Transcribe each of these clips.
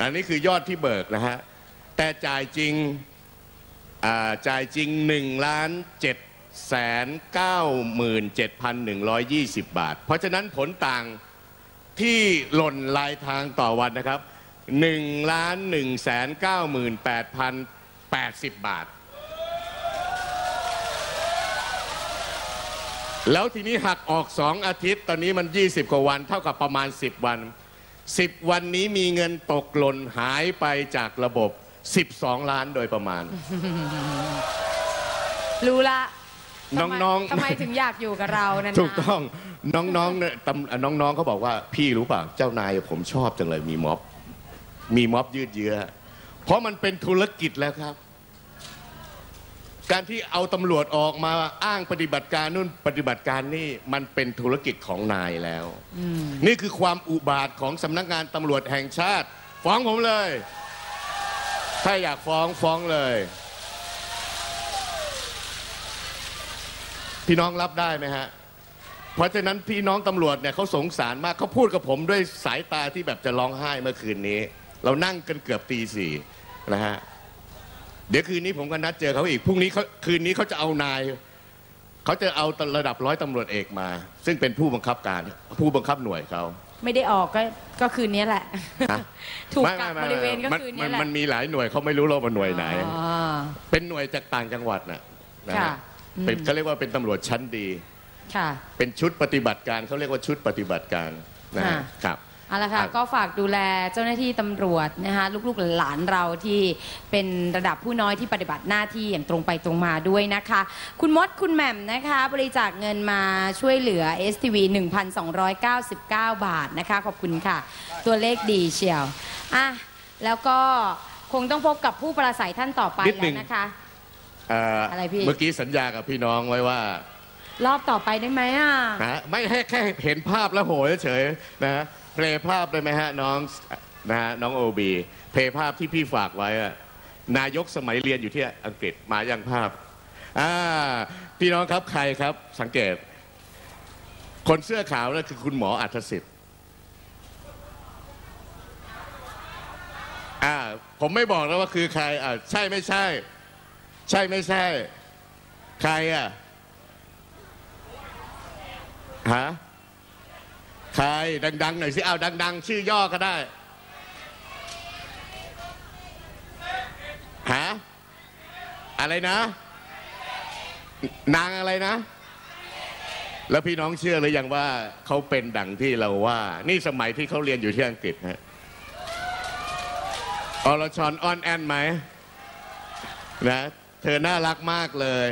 อันนี้คือยอดที่เบิกนะฮะ แต่จ่ายจริงจ่ายจริง1ล้าน7แสน9หมื่น7,120 บาท เพราะฉะนั้นผลต่างที่หล่นลายทางต่อวันนะครับ1ล้าน1แสน9หมื่น8,080 บาท แล้วทีนี้หักออก 2 อาทิตย์ ตอนนี้มัน 20 กว่าวัน เท่ากับประมาณ 10 วัน 10 วันนี้มีเงินตกหล่นหายไปจากระบบ 12 ล้านโดยประมาณ รู้ละทำไมน้องๆ ทำไมถึงอยากอยู่กับเรานานๆถูกต้องน้องๆเนี่ยตำน้องๆเขาบอกว่าพี่รู้เปล่าเจ้านายผมชอบจังเลยมีม็อบ มีม็อบยืดเยื้อเพราะมันเป็นธุรกิจแล้วครับ การที่เอาตำรวจออกมาอ้างปฏิบัติการนู่นปฏิบัติการนี่มันเป็นธุรกิจของนายแล้ว นี่คือความอุบาทของสำนักงานตำรวจแห่งชาติ ฟ้องผมเลย ถ้าอยากฟ้องฟ้องเลย พี่น้องรับได้ไหมฮะ เพราะฉะนั้นพี่น้องตำรวจเนี่ยเขาสงสารมากเขาพูดกับผมด้วยสายตาที่แบบจะร้องไห้เมื่อคืนนี้ เรานั่งกันเกือบตีสี่นะฮะ เดี๋ยวคืนนี้ผมก็นัดเจอเขาอีกพรุ่งนี้เขาคืนนี้เขาจะเอานายเขาจะเอาระดับร้อยตำรวจเอกมา ซึ่งเป็นผู้บังคับการผู้บังคับหน่วยเขาไม่ได้ออกก็ก็คืนนี้แหละฮะถูกไม่กักไม่บริเวณก็มันคืนมันี้นแหละมันมีหลายหน่วยเขาไม่รู้เราว่าหน่วยไหนอ๋อเป็นหน่วยจากต่างจังหวัดน่ะนะค่ะฮะเป็นเขาเรียกว่าเป็นตำรวจชั้นดี ค่ะ เป็นชุดปฏิบัติการเขาเรียกว่าชุดปฏิบัติการนะฮะค่ะครับ เอาละค่ะครับก็ฝากดูแลเจ้าหน้าที่ตำรวจนะคะลูกๆหลานเราที่เป็นระดับผู้น้อยที่ปฏิบัติหน้าที่อย่างตรงไปตรงมาด้วยนะคะ คุณมดคุณแหม่มนะคะ บริจาคเงินมาช่วยเหลือ STV 1,299 บาทนะคะ ขอบคุณค่ะ ตัวเลขดีเชียวอะแล้วก็คงต้องพบกับผู้ประสัยท่านต่อไปนิดหนึ่แล้วงนะคะเอ่ออะไรพี่เมื่อกี้สัญญากับพี่น้องไว้ว่ารอบต่อไปได้ไหมอะนะฮะไม่ให้แค่เห็นภาพแล้วโหยเฉยๆนะฮะ เพลย์ภาพได้ไหมฮะน้องนะฮะน้องโอบีเพลย์ภาพที่พี่ฝากไว้อะนายกสมัยเรียนอยู่ที่อังกฤษมายังภาพอ่าพี่น้องครับใครครับสังเกต คนเสื้อขาวนั่นคือคุณหมออัธสิทธิ์อ่าผมไม่บอกแล้วว่าคือใครอ่าใช่ไม่ใช่ ใช่ไม่ใช่ ใครอะฮะ ใครดังๆหน่อยสิเอาดัง ๆ ชื่อย่อก็ได้ฮะอะไรนะ นางอะไรนะ แล้วพี่น้องเชื่อหรือยังว่าเขาเป็นดังที่เราว่า นี่สมัยที่เขาเรียนอยู่ที่อังกฤษฮะอรชรออนแอนไหมนะ เธอน่ารักมากเลย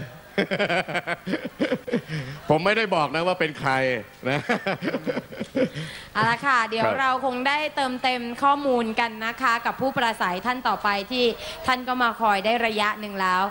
ผมไม่ได้บอกนะว่าเป็นใครนะเอาละค่ะ เดี๋ยวครับเราคงได้เติมเต็มข้อมูลกันนะคะ กับผู้ประสัยท่านต่อไปที่ท่านก็มาคอยได้ระยะหนึ่งแล้ว